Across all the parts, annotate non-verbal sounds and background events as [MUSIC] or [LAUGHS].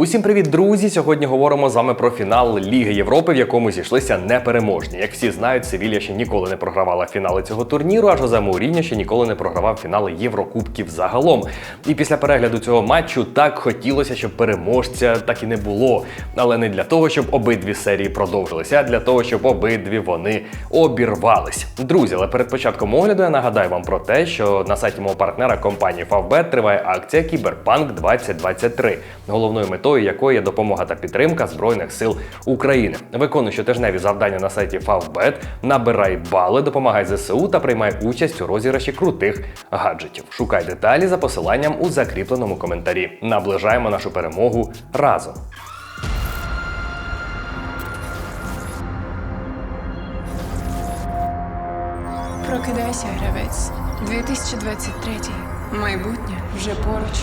Усім привіт, друзі! Сьогодні говоримо з вами про фінал Ліги Європи, в якому зійшлися непереможні. Як всі знають, Севілья ще ніколи не програвала фінали цього турніру, а Жозе Мауріньо ще ніколи не програвав фінали Єврокубків загалом. І після перегляду цього матчу так хотілося, щоб переможця так і не було. Але не для того, щоб обидві серії продовжилися, а для того, щоб обидві вони обірвались. Друзі, але перед початком огляду я нагадаю вам про те, що на сайті мого партнера компанії Favbet триває акція Кіберпанк 2023, головною метою якої є допомога та підтримка Збройних сил України. Виконуй щотижневі завдання на сайті Favbet, набирай бали, допомагай ЗСУ та приймай участь у розіграші крутих гаджетів. Шукай деталі за посиланням у закріпленому коментарі. Наближаємо нашу перемогу разом. Прокидайся, гравець. 2023. Майбутнє вже поруч.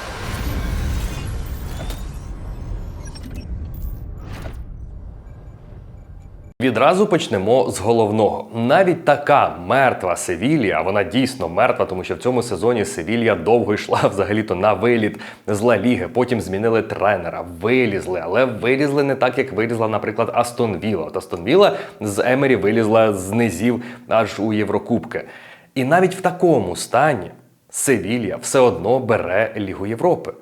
Відразу почнемо з головного. Навіть така мертва Севілія, вона дійсно мертва, тому що в цьому сезоні Севілія довго йшла [LAUGHS] взагалі-то на виліт з Ла Ліги. Потім змінили тренера, вилізли, але вилізли не так, як вилізла, наприклад, Астон Вілла. От Астон Вілла з Емері вилізла з низів аж у Єврокубки. І навіть в такому стані Севілія все одно бере Лігу Європи.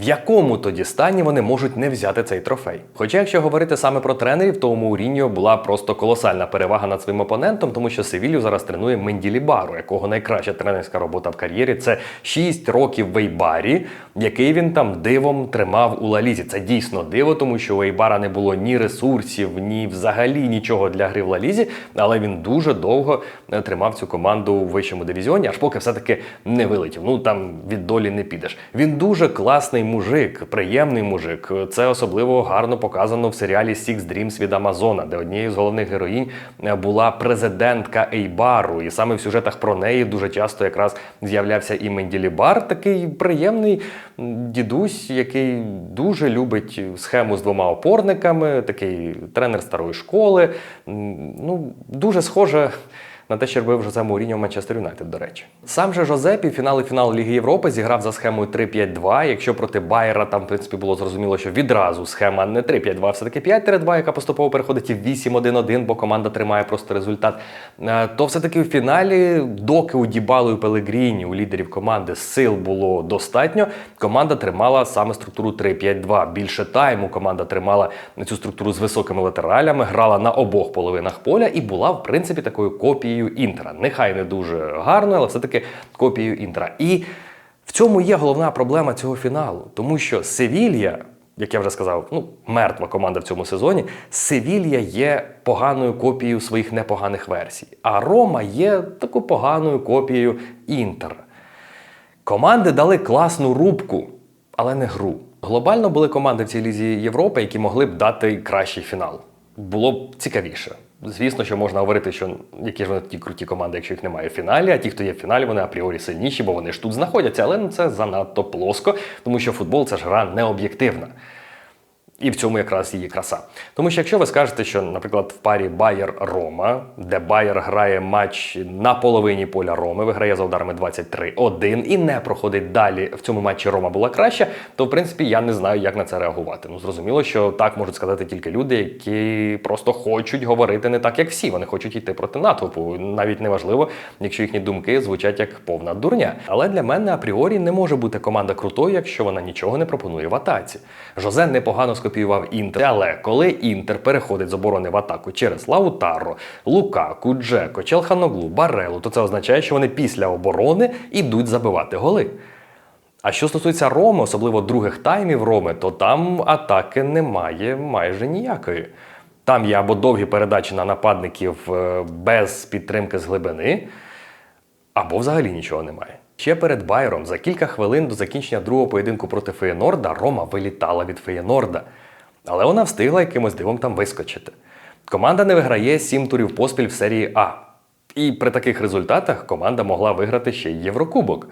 В якому тоді стані вони можуть не взяти цей трофей? Хоча, якщо говорити саме про тренерів, то у Мауріньо була просто колосальна перевага над своїм опонентом, тому що Севілью зараз тренує Менділі Бару, якого найкраща тренерська робота в кар'єрі це 6 років в Ейбарі, який він там дивом тримав у Лалізі. Це дійсно диво, тому що у Ейбара не було ні ресурсів, ні взагалі нічого для гри в Лалізі, але він дуже довго е, тримав цю команду у вищому дивізіоні, аж поки все-таки не вилетів. Ну там від долі не підеш. Він дуже класний мужик, приємний мужик. Це особливо гарно показано в серіалі Six Dreams від Амазона, де однією з головних героїнь е, була президентка Ейбару. І саме в сюжетах про неї дуже часто якраз з'являвся і Менділі Бар, такий приємний дідусь, який дуже любить схему з двома опорниками, такий тренер старої школи. Ну, дуже схоже на те, що робив Жозе Мауріньо в Манчестер Юнайтед, до речі. Сам же Жозе півфінал і фінал Ліги Європи зіграв за схемою 3-5-2. Якщо проти Байера там, в принципі, було зрозуміло, що відразу схема не 3-5-2, а все-таки 5-3-2, яка поступово переходить і в 8-1-1, бо команда тримає просто результат. Е, То все-таки в фіналі, доки у Дібалу і Пелегріні, у лідерів команди, сил було достатньо, команда тримала саме структуру 3-5-2. Більше тайму команда тримала цю структуру з високими латералями, грала на обох половинах поля і була, в принципі, такою копією Інтера. Нехай не дуже гарно, але все-таки копією Інтера. І в цьому є головна проблема цього фіналу, тому що Севілья. Як я вже сказав, ну мертва команда в цьому сезоні. Севілья є поганою копією своїх непоганих версій, а Рома є такою поганою копією Інтера. Команди дали класну рубку, але не гру. Глобально були команди в цій лізі Європи, які могли б дати кращий фінал. Було б цікавіше. Звісно, що можна говорити, що які ж вони ті круті команди, якщо їх немає в фіналі, а ті, хто є в фіналі, вони апріорі сильніші, бо вони ж тут знаходяться. Але ну, це занадто плоско, тому що футбол це ж гра необ'єктивна. І в цьому якраз її краса. Тому що якщо ви скажете, що, наприклад, в парі Байер-Рома, де Байер грає матч на половині поля Роми, виграє за ударами 23-1 і не проходить далі в цьому матчі Рома була краща, то в принципі я не знаю, як на це реагувати. Ну зрозуміло, що так можуть сказати тільки люди, які просто хочуть говорити не так, як всі. Вони хочуть йти проти натовпу. Навіть неважливо, якщо їхні думки звучать як повна дурня. Але для мене апріорі не може бути команда крутою, якщо вона нічого не пропонує в атаці. Жозе непогано скопіював інтер, але коли інтер переходить з оборони в атаку через Лаутаро, Лукаку, Джеко, Челханоглу, Барелу, то це означає, що вони після оборони йдуть забивати голи. А що стосується Роми, особливо других таймів Роми, то там атаки немає майже ніякої. Там є або довгі передачі на нападників е, без підтримки з глибини, або взагалі нічого немає. Ще перед Байером за кілька хвилин до закінчення другого поєдинку проти Феєнорда Рома вилітала від Феєнорда. Але вона встигла якимось дивом там вискочити. Команда не виграє сім турів поспіль в серії А. І при таких результатах команда могла виграти ще й Єврокубок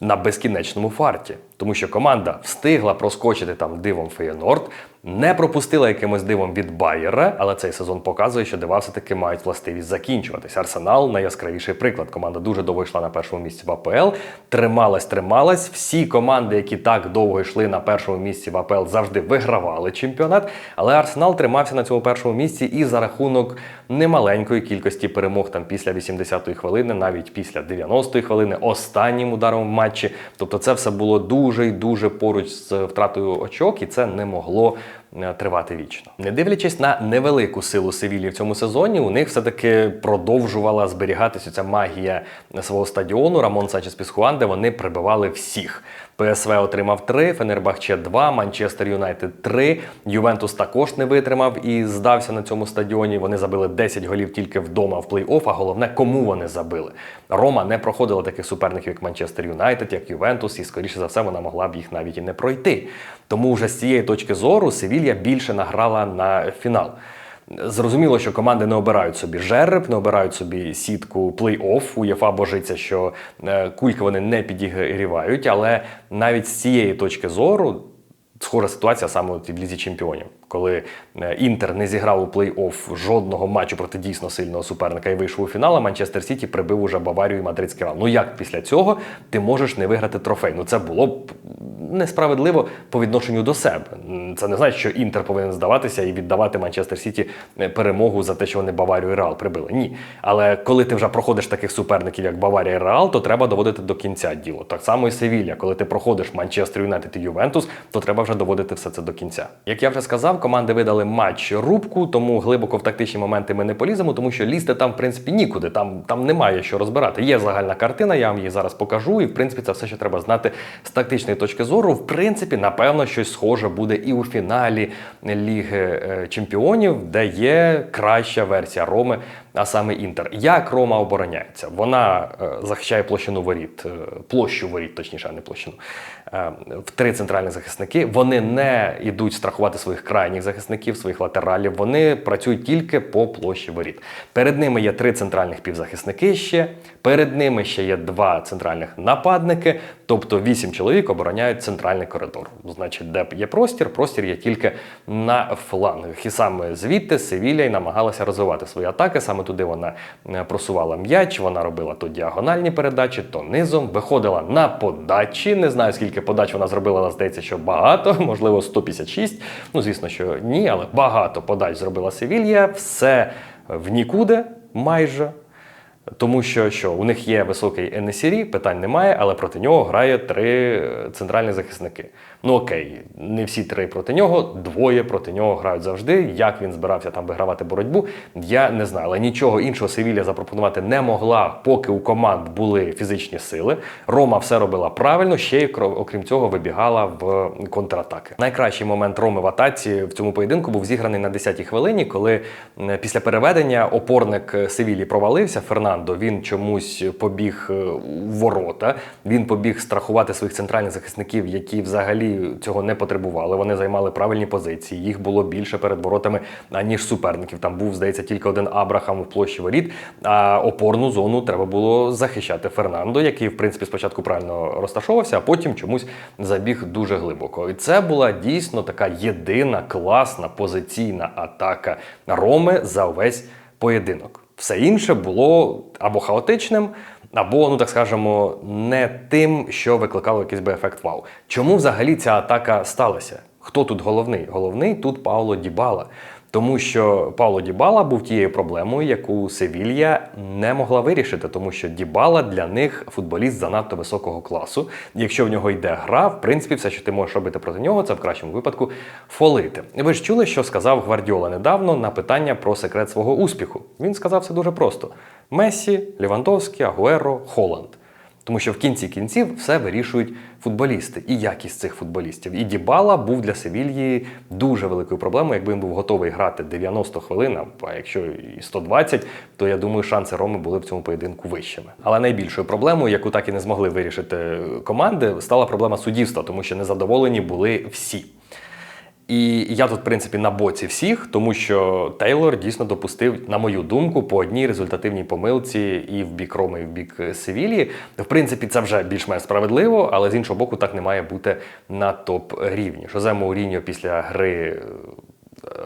на безкінечному фарті, тому що команда встигла проскочити там дивом Феєнорд, не пропустила якимось дивом від Байера, але цей сезон показує, що дива все-таки мають властивість закінчуватись. Арсенал найяскравіший приклад. Команда дуже довго йшла на першому місці в АПЛ, трималась, трималась. Всі команди, які так довго йшли на першому місці в АПЛ, завжди вигравали чемпіонат. Але Арсенал тримався на цьому першому місці і за рахунок немаленької кількості перемог там після 80-ї хвилини, навіть після 90-ї хвилини, останнім ударом в матчі. Тобто, це все було дуже і дуже поруч з втратою очок, і це не могло тривати вічно. Не дивлячись на невелику силу Севілі в цьому сезоні, у них все-таки продовжувала зберігатися ця магія свого стадіону. Рамон Санчес Пісхуан, де вони прибивали всіх. ПСВ отримав 3, Фенербахче 2, Манчестер Юнайтед 3, Ювентус також не витримав і здався на цьому стадіоні. Вони забили 10 голів тільки вдома в плей-офф, а головне, кому вони забили. Рома не проходила таких суперників, як Манчестер Юнайтед, як Ювентус, і скоріше за все вона могла б їх навіть і не пройти. Тому вже з цієї точки зору Севілья більше награла на фінал. Зрозуміло, що команди не обирають собі жереб, не обирають собі сітку плей-офф. УЄФА божиться, що е, кульки вони не підігрівають, але навіть з цієї точки зору. Схожа ситуація саме в лізі чемпіонів, коли е, Інтер не зіграв у плей-офф жодного матчу проти дійсно сильного суперника і вийшов у фінал, а Манчестер Сіті прибив уже Баварію і Мадридський Реал. Ну як після цього ти можеш не виграти трофей? Ну це було б несправедливо по відношенню до себе. Це не значить, що Інтер повинен здаватися і віддавати Манчестер Сіті е, перемогу за те, що вони Баварію і Реал прибили. Ні. Але коли ти вже проходиш таких суперників, як Баварія і Реал, то треба доводити до кінця діло. Так само і Севілля. Коли ти проходиш Манчестер Юнайтед і Ювентус, то треба вже доводити все це до кінця. Як я вже сказав, команди видали матч рубку, тому глибоко в тактичні моменти ми не поліземо, тому що лізти там, в принципі, нікуди. Там, там немає що розбирати. Є загальна картина, я вам її зараз покажу. І в принципі, це все, що треба знати з тактичної точки зору. В принципі, напевно, щось схоже буде і у фіналі Ліги е, Чемпіонів, де є краща версія Роми, а саме Інтер. Як Рома обороняється? Вона е, захищає площину воріт, е, площу воріт, точніше, а не площину. Е, в три центральні захисники. Вони не йдуть страхувати своїх крайніх захисників, своїх латералів. Вони працюють тільки по площі воріт. Перед ними є три центральних півзахисники ще. Перед ними ще є два центральних нападники. Тобто вісім чоловік обороняють центральний коридор. Значить, де є простір, простір є тільки на флангах. І саме звідти Севілля й намагалася розвивати свої атаки. Саме туди вона е, просувала м'яч, вона робила то діагональні передачі, то низом, виходила на подачі. Не знаю, скільки подач вона зробила, але здається, що багато, [LAUGHS] можливо, 156. Ну, звісно, що ні, але багато подач зробила Севілья. Все в нікуди майже. Тому що, що у них є високий Енесірі, питань немає, але проти нього грає три е, центральні захисники. Ну окей, не всі три проти нього, двоє проти нього грають завжди. Як він збирався там вигравати боротьбу, я не знаю. Але нічого іншого Севілля запропонувати не могла, поки у команд були фізичні сили. Рома все робила правильно, ще й окрім цього вибігала в контратаки. Найкращий момент Роми в атаці в цьому поєдинку був зіграний на 10-й хвилині, коли після переведення опорник Севілі провалився. Фернандо він чомусь побіг е, у ворота. Він побіг страхувати своїх центральних захисників, які взагалі цього не потребували. Вони займали правильні позиції. Їх було більше перед воротами аніж суперників. Там був, здається, тільки один Абрахам у площі воріт. А опорну зону треба було захищати Фернандо, який в принципі спочатку правильно розташовувався, а потім чомусь забіг дуже глибоко. І це була дійсно така єдина класна позиційна атака Роми за увесь поєдинок. Все інше було або хаотичним, або, ну так скажемо, не тим, що викликало якийсь би ефект вау. Чому взагалі ця атака сталася? Хто тут головний? Головний тут Пауло Дібала. Тому що Пауло Дібала був тією проблемою, яку Севілья не могла вирішити, тому що Дібала для них футболіст занадто високого класу. Якщо в нього йде гра, в принципі, все, що ти можеш робити проти нього, це в кращому випадку фолити. Ви ж чули, що сказав Гвардіола недавно на питання про секрет свого успіху. Він сказав все дуже просто: Мессі, Лівандовський, Агуеро, Холланд. Тому що в кінці кінців все вирішують футболісти і якість цих футболістів. І Дібала був для Севільї дуже великою проблемою. Якби він був готовий грати 90 хвилин, а якщо і 120, то я думаю, шанси Роми були в цьому поєдинку вищими. Але найбільшою проблемою, яку так і не змогли вирішити команди, стала проблема суддівства, тому що незадоволені були всі. І я тут, в принципі, на боці всіх, тому що Тейлор дійсно допустив, на мою думку, по одній результативній помилці і в бік Роми, і в бік е, Севілії. В принципі, це вже більш-менш справедливо, але з іншого боку, так не має бути на топ рівні. Жозе Мауріньо після гри е,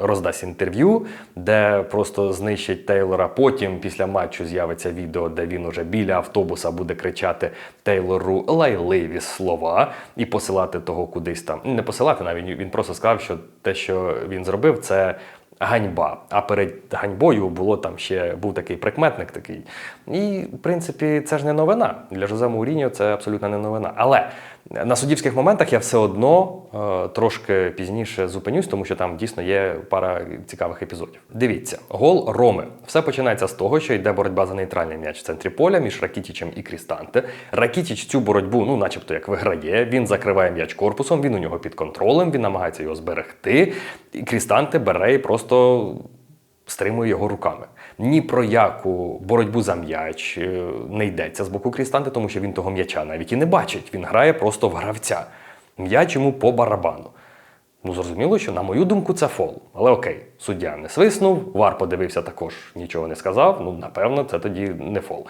роздасть інтерв'ю, де просто знищить Тейлора. Потім після матчу з'явиться відео, де він уже біля автобуса буде кричати Тейлору лайливі слова і посилати того кудись там. Не посилати навіть він просто сказав, що те, що він зробив, це. Ганьба. А перед ганьбою було там ще був такий прикметник такий. І, в принципі, це ж не новина. Для Жозе Мауріньо це абсолютно не новина. Але на суддівських моментах я все одно е, трошки пізніше зупинюсь, тому що там дійсно є пара цікавих епізодів. Дивіться, гол Роми. Все починається з того, що йде боротьба за нейтральний м'яч в центрі поля між Ракітічем і Крістанте. Ракітіч цю боротьбу, ну, начебто, як виграє. Він закриває м'яч корпусом, він у нього під контролем, він намагається його зберегти. І Крістанте бере і просто стримує його руками. Ні про яку боротьбу за м'яч е, не йдеться з боку Крістанти, тому що він того м'яча навіть і не бачить. Він грає просто в гравця. М'яч йому по барабану. Ну, зрозуміло, що, на мою думку, це фол. Але окей, суддя не свиснув, вар подивився також, нічого не сказав. Ну, напевно, це тоді не фол.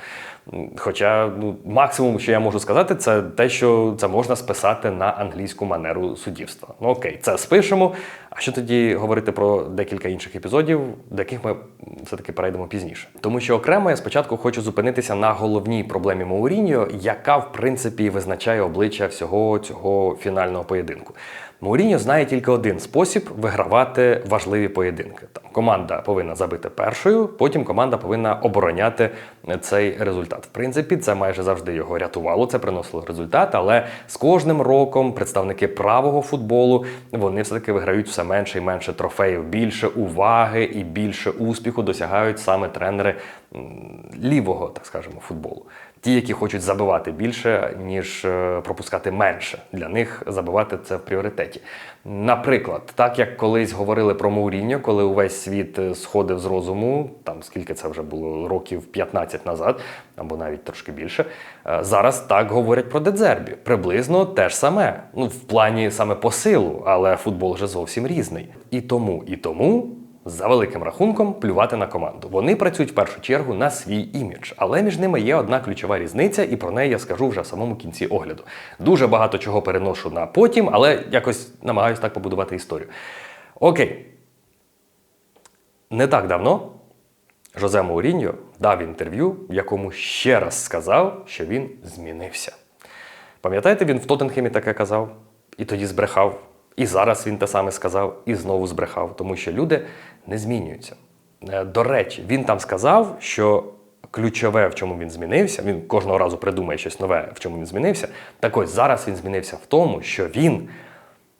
Хоча ну, максимум, що я можу сказати, це те, що це можна списати на англійську манеру суддівства. Ну окей, це спишемо. А що тоді говорити про декілька інших епізодів, до яких ми все-таки перейдемо пізніше? Тому що окремо я спочатку хочу зупинитися на головній проблемі Мауріньо, яка в принципі визначає обличчя всього цього фінального поєдинку. Мауріньо знає тільки один спосіб вигравати важливі поєдинки. Там команда повинна забити першою, потім команда повинна обороняти цей результат. В принципі, це майже завжди його рятувало, це приносило результат, але з кожним роком представники правого футболу вони все-таки виграють все менше і менше трофеїв, більше уваги і більше успіху досягають саме тренери лівого, так скажемо, футболу. Ті, які хочуть забивати більше, ніж е, пропускати менше. Для них забивати це в пріоритеті. Наприклад, так як колись говорили про Мауріньо, коли увесь світ е, сходив з розуму, там скільки це вже було років 15 назад, або навіть трошки більше. е, Зараз так говорять про Дедзербі. Приблизно те ж саме. Ну, в плані саме посилу, але футбол вже зовсім різний. І тому, і тому за великим рахунком плювати на команду. Вони працюють в першу чергу на свій імідж, але між ними є одна ключова різниця, і про неї я скажу вже в самому кінці огляду. Дуже багато чого переношу на потім, але якось намагаюся так побудувати історію. Окей. Не так давно Жозе Мауріньо дав інтерв'ю, в якому ще раз сказав, що він змінився. Пам'ятаєте, він в Тоттенхемі таке казав, і тоді збрехав. І зараз він те саме сказав, і знову збрехав, тому що люди не змінюються. Е, До речі, він там сказав, що ключове, в чому він змінився, він кожного разу придумає щось нове, в чому він змінився. Так ось зараз він змінився в тому, що він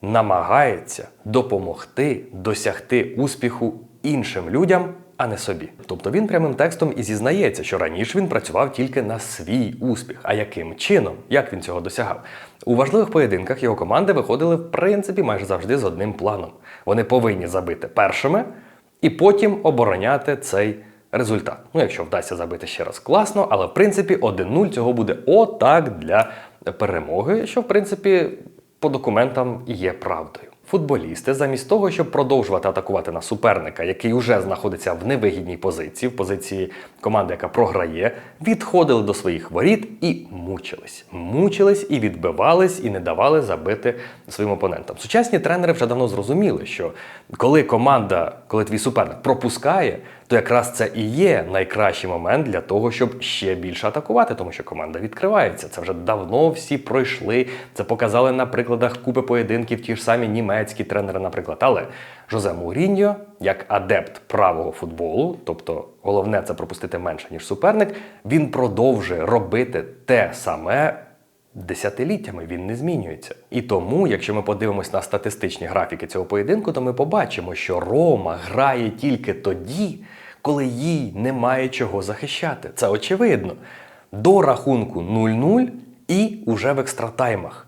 намагається допомогти досягти успіху іншим людям, а не собі. Тобто він прямим текстом і зізнається, що раніше він працював тільки на свій успіх. А яким чином? Як він цього досягав? У важливих поєдинках його команди виходили в принципі майже завжди з одним планом. Вони повинні забити першими і потім обороняти цей результат. Ну, якщо вдасться забити ще раз класно, але в принципі 1-0 цього буде отак для перемоги, що в принципі по документам є правдою. Футболісти, замість того, щоб продовжувати атакувати на суперника, який уже знаходиться в невигідній позиції, в позиції команди, яка програє, відходили до своїх воріт і мучились. Мучились і відбивались, і не давали забити своїм опонентам. Сучасні тренери вже давно зрозуміли, що коли команда, коли твій суперник пропускає, то якраз це і є найкращий момент для того, щоб ще більше атакувати, тому що команда відкривається. Це вже давно всі пройшли. Це показали на прикладах купи поєдинків, ті ж самі німецькі тренери, наприклад. Але Жозе Мауріньо, як адепт правого футболу, тобто головне це пропустити менше ніж суперник, він продовжує робити те саме. Десятиліттями він не змінюється. І тому, якщо ми подивимось на статистичні графіки цього поєдинку, то ми побачимо, що Рома грає тільки тоді, коли їй немає чого захищати. Це очевидно. До рахунку 0-0 і уже в екстратаймах.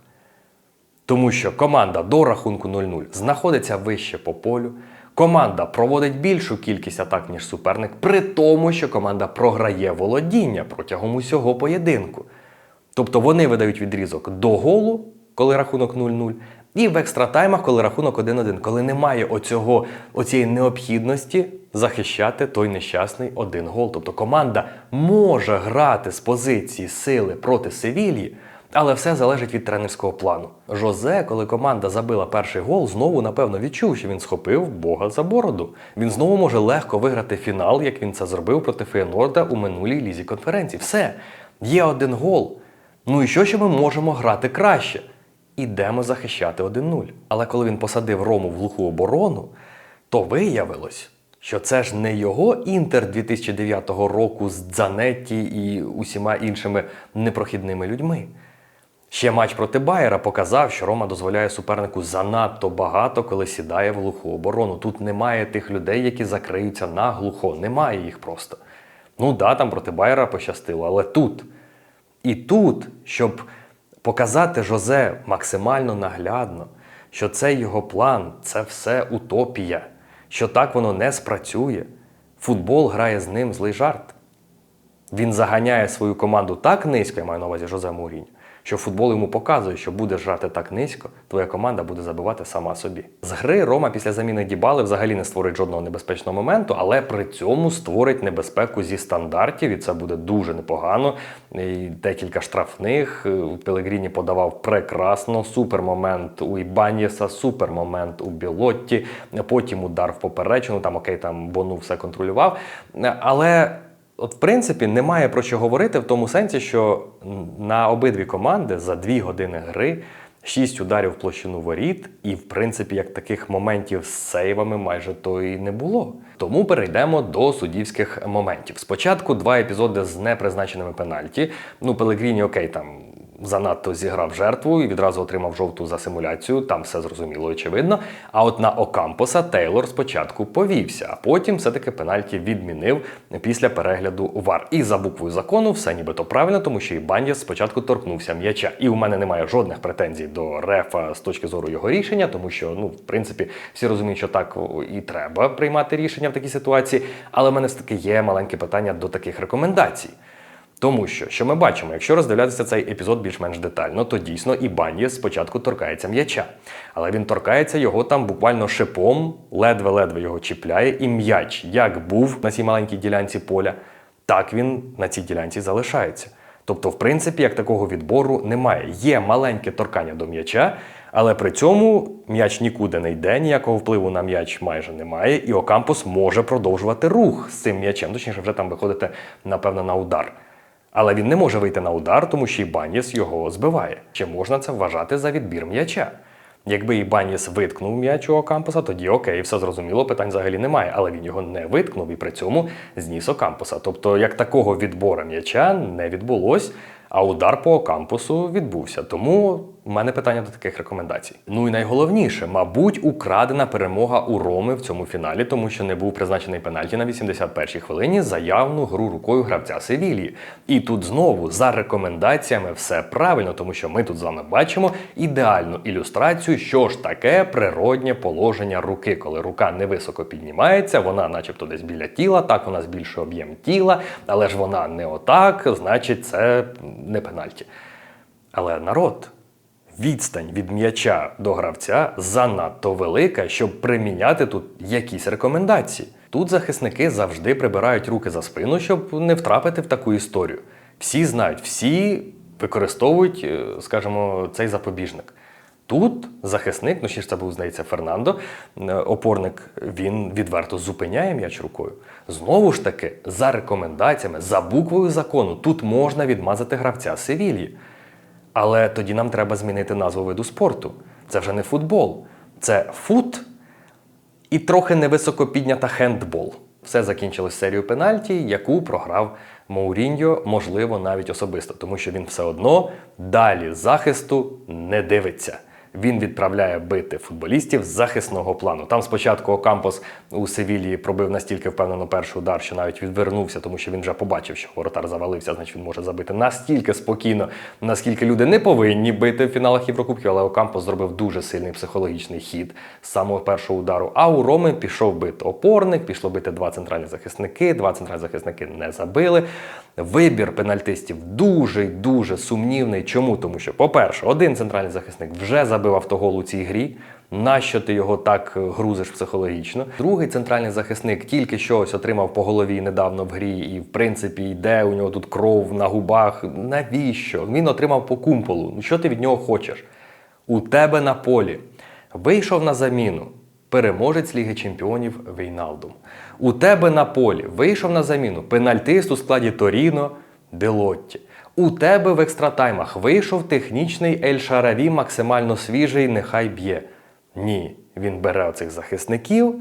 Тому що команда до рахунку 0-0 знаходиться вище по полю. Команда проводить більшу кількість атак, ніж суперник, при тому, що команда програє володіння протягом усього поєдинку. Тобто вони видають відрізок до голу, коли рахунок 0-0, І в екстратаймах, коли рахунок 1-1, коли немає оцього, оцієї необхідності захищати той нещасний один гол. Тобто команда може грати з позиції сили проти Севілії, але все залежить від тренерського плану. Жозе, коли команда забила перший гол, знову напевно відчув, що він схопив Бога за бороду. Він знову може легко виграти фінал, як він це зробив проти Феєнорда у минулій лізі конференції. Все, є один гол. Ну і що, що ми можемо грати краще? Ідемо захищати 1-0. Але коли він посадив Рому в глуху оборону, то виявилось, що це ж не його Інтер 2009 року з Дзанетті і усіма іншими непрохідними людьми. Ще матч проти Байера показав, що Рома дозволяє супернику занадто багато, коли сідає в глуху оборону. Тут немає тих людей, які закриються на глухо. Немає їх просто. Ну да, там проти Байера пощастило, але тут. І тут, щоб показати Жозе максимально наглядно, що цей його план це все утопія, що так воно не спрацює. Футбол грає з ним злий жарт. Він заганяє свою команду так низько, я маю на увазі Жозе Мурінь, що футбол йому показує, що будеш грати так низько, твоя команда буде забивати сама собі. З гри Рома після заміни Дібали взагалі не створить жодного небезпечного моменту, але при цьому створить небезпеку зі стандартів, і це буде дуже непогано. І декілька штрафних. У Пелегріні подавав прекрасно. Супермомент у Ібанєса, супермомент у Білотті. Потім удар в поперечину. Там окей, там Бону все контролював. Але. От, в принципі, немає про що говорити в тому сенсі, що на обидві команди за дві години гри шість ударів площину воріт, і, в принципі, як таких моментів з сейвами майже то і не було. Тому перейдемо до суддівських моментів. Спочатку два епізоди з непризначеними пенальті. Ну, Пелегріні, окей, там занадто зіграв жертву і відразу отримав жовту за симуляцію. Там все зрозуміло, очевидно. А от на Окампоса Тейлор спочатку повівся, а потім все-таки пенальті відмінив після перегляду ВАР. І за буквою закону все нібито правильно, тому що і Бандіс спочатку торкнувся м'яча. І у мене немає жодних претензій до рефа з точки зору його рішення, тому що, ну, в принципі, всі розуміють, що так і треба приймати рішення в такій ситуації. Але в мене все-таки є маленьке питання до таких рекомендацій. Тому що, що ми бачимо, якщо роздивлятися цей епізод більш-менш детально, то дійсно і Банєс спочатку торкається м'яча. Але він торкається його там буквально шипом, ледве-ледве його чіпляє, і м'яч, як був на цій маленькій ділянці поля, так він на цій ділянці залишається. Тобто, в принципі, як такого відбору немає. Є маленьке торкання до м'яча, але при цьому м'яч нікуди не йде, ніякого впливу на м'яч майже немає, і Окампус може продовжувати рух з цим м'ячем. Точніше, вже там виходити, напевно, на удар. Але він не може вийти на удар, тому що Ібаніс його збиває. Чи можна це вважати за відбір м'яча? Якби Ібаніс виткнув м'яч у Окампуса, тоді окей, все зрозуміло, питань взагалі немає. Але він його не виткнув і при цьому зніс Окампуса. Тобто, як такого відбору м'яча не відбулось, а удар по Окампусу відбувся. Тому у мене питання до таких рекомендацій. Ну і найголовніше, мабуть, украдена перемога у Роми в цьому фіналі, тому що не був призначений пенальті на 81-й хвилині за явну гру рукою гравця Севілії. І тут знову за рекомендаціями все правильно, тому що ми тут з вами бачимо ідеальну ілюстрацію, що ж таке природнє положення руки, коли рука невисоко піднімається, вона, начебто, десь біля тіла, так вона збільшує об'єм тіла, але ж вона не отак, значить, це не пенальті. Але народ. Відстань від м'яча до гравця занадто велика, щоб приміняти тут якісь рекомендації. Тут захисники завжди прибирають руки за спину, щоб не втрапити в таку історію. Всі знають, всі використовують, е, скажімо, цей запобіжник. Тут захисник, ну ще ж це був, здається, Фернандо, е, опорник, він відверто зупиняє м'яч рукою. Знову ж таки, за рекомендаціями, за буквою закону, тут можна відмазати гравця Севільї. Але тоді нам треба змінити назву виду спорту. Це вже не футбол, це фут і трохи невисоко піднята хендбол. Все закінчилось серією пенальті, яку програв Мауріньо, можливо, навіть особисто, тому що він все одно далі захисту не дивиться. Він відправляє бити футболістів з захисного плану. Там спочатку Окампос у Севілії пробив настільки впевнено перший удар, що навіть відвернувся, тому що він вже побачив, що воротар завалився, значить він може забити настільки спокійно, наскільки люди не повинні бити в фіналах Єврокубків. Але Окампос зробив дуже сильний психологічний хід з самого першого удару. А у Роми пішов бити опорник, пішло бити два центральні захисники. Два центральні захисники не забили. Вибір пенальтистів дуже дуже сумнівний. Чому? Тому що, по-перше, один центральний захисник вже забив забив автогол у цій грі. Нащо ти його так е, грузиш психологічно? Другий центральний захисник тільки що ось отримав по голові недавно в грі, і в принципі йде у нього тут кров на губах. Навіщо? Він отримав по кумполу. Ну що ти від нього хочеш? У тебе на полі вийшов на заміну переможець Ліги Чемпіонів Вейналдум. У тебе на полі вийшов на заміну пенальтист у складі Торіно Делотті. У тебе в екстратаймах вийшов технічний Ель Шараві максимально свіжий, нехай б'є. Ні, він бере оцих захисників.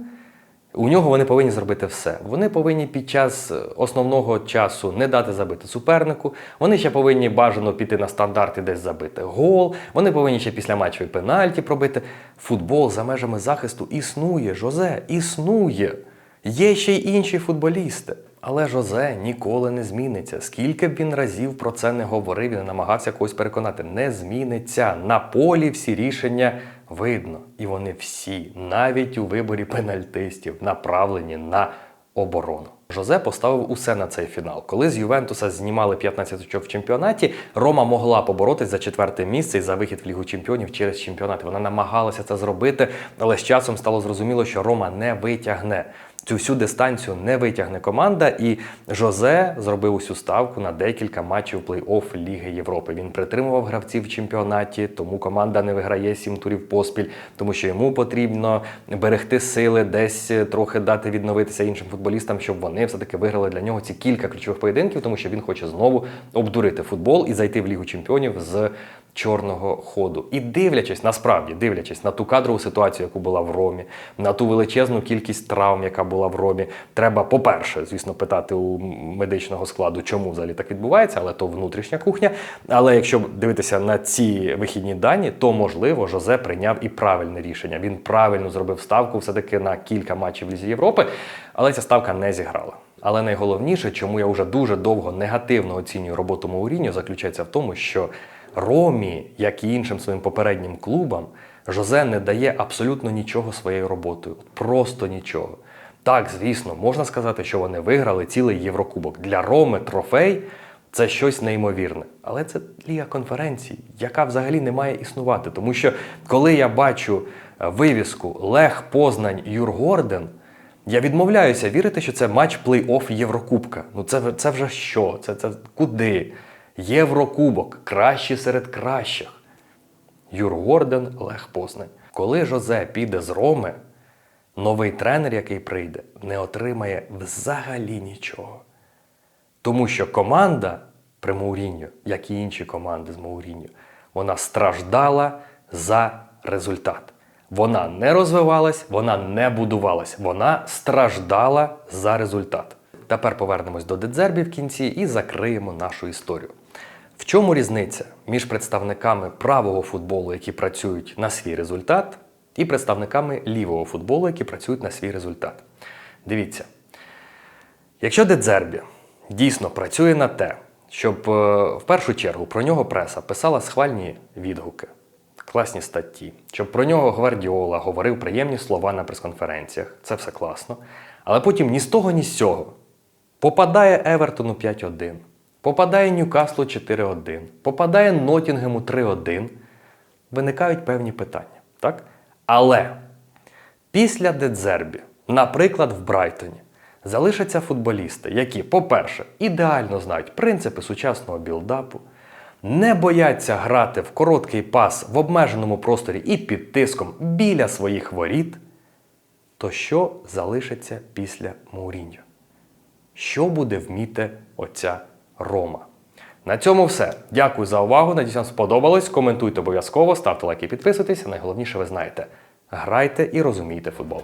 У нього вони повинні зробити все. Вони повинні під час е, основного часу не дати забити супернику. Вони ще повинні бажано піти на стандарти, десь забити гол. Вони повинні ще після матчу і пенальті пробити. Футбол за межами захисту існує, Жозе, існує. Є ще й інші футболісти. Але Жозе ніколи не зміниться. Скільки б він разів про це не говорив і не намагався когось переконати, не зміниться. На полі всі рішення видно. І вони всі, навіть у виборі пенальтистів, направлені на оборону. Жозе поставив усе на цей фінал. Коли з Ювентуса знімали 15 очок в чемпіонаті, Рома могла поборотись за четверте місце і за вихід в Лігу чемпіонів через чемпіонат. Вона намагалася це зробити, але з часом стало зрозуміло, що Рома не витягне. Цю всю дистанцію не витягне команда, і Жозе зробив усю ставку на декілька матчів плей-офф Ліги Європи. Він притримував гравців в чемпіонаті, тому команда не виграє сім турів поспіль, тому що йому потрібно берегти сили, десь трохи дати відновитися іншим футболістам, щоб вони все-таки виграли для нього ці кілька ключових поєдинків, тому що він хоче знову обдурити футбол і зайти в Лігу чемпіонів з чорного ходу. І дивлячись, насправді дивлячись на ту кадрову ситуацію, яку була в Ромі, на ту величезну кількість травм, яка була в Ромі, треба, по-перше, звісно, питати у медичного складу, чому взагалі так відбувається, але то внутрішня кухня. Але якщо дивитися на ці вихідні дані, то можливо Жозе прийняв і правильне рішення. Він правильно зробив ставку все-таки на кілька матчів Лізі Європи, але ця ставка не зіграла. Але найголовніше, чому я вже дуже довго негативно оцінюю роботу Мауріньо, заключається в тому, що Ромі, як і іншим своїм попереднім клубам, Жозе не дає абсолютно нічого своєю роботою. Просто нічого. Так, звісно, можна сказати, що вони виграли цілий Єврокубок. Для Роми трофей це щось неймовірне. Але це ліга конференцій, яка взагалі не має існувати. Тому що коли я бачу е, вивіску Лех Познань Юргорден, я відмовляюся вірити, що це матч плей-офф Єврокубка. Ну це, це вже що? Це, це куди? Єврокубок, кращий серед кращих. Юргорден Лех Познань. Коли Жозе піде з Роми, новий тренер, який прийде, не отримає взагалі нічого. Тому що команда при Мауріньо, як і інші команди з Мауріньо, вона страждала за результат. Вона не розвивалась, вона не будувалась, вона страждала за результат. Тепер повернемось до Дедзербі в кінці і закриємо нашу історію. В чому різниця між представниками правого футболу, які працюють на свій результат, і представниками лівого футболу, які працюють на свій результат? Дивіться, Якщо Дедзербі дійсно працює на те, щоб е, в першу чергу про нього преса писала схвальні відгуки, класні статті, щоб про нього Гвардіола говорив приємні слова на прес-конференціях, це все класно. Але потім ні з того, ні з цього попадає Евертону 5-1, попадає Ньюкаслу 4-1, попадає Нотінгему 3-1, виникають певні питання. Так? Але Після Дедзербі, наприклад, в Брайтоні, залишаться футболісти, які, по-перше, ідеально знають принципи сучасного білдапу, не бояться грати в короткий пас в обмеженому просторі і під тиском біля своїх воріт, то що залишиться після Мауріньо? Що буде вміти оця Рома? На цьому все. Дякую за увагу. Надіюсь, вам сподобалось. Коментуйте обов'язково, ставте лайки, підписуйтесь. Найголовніше ви знаєте. Грайте і розумійте футбол.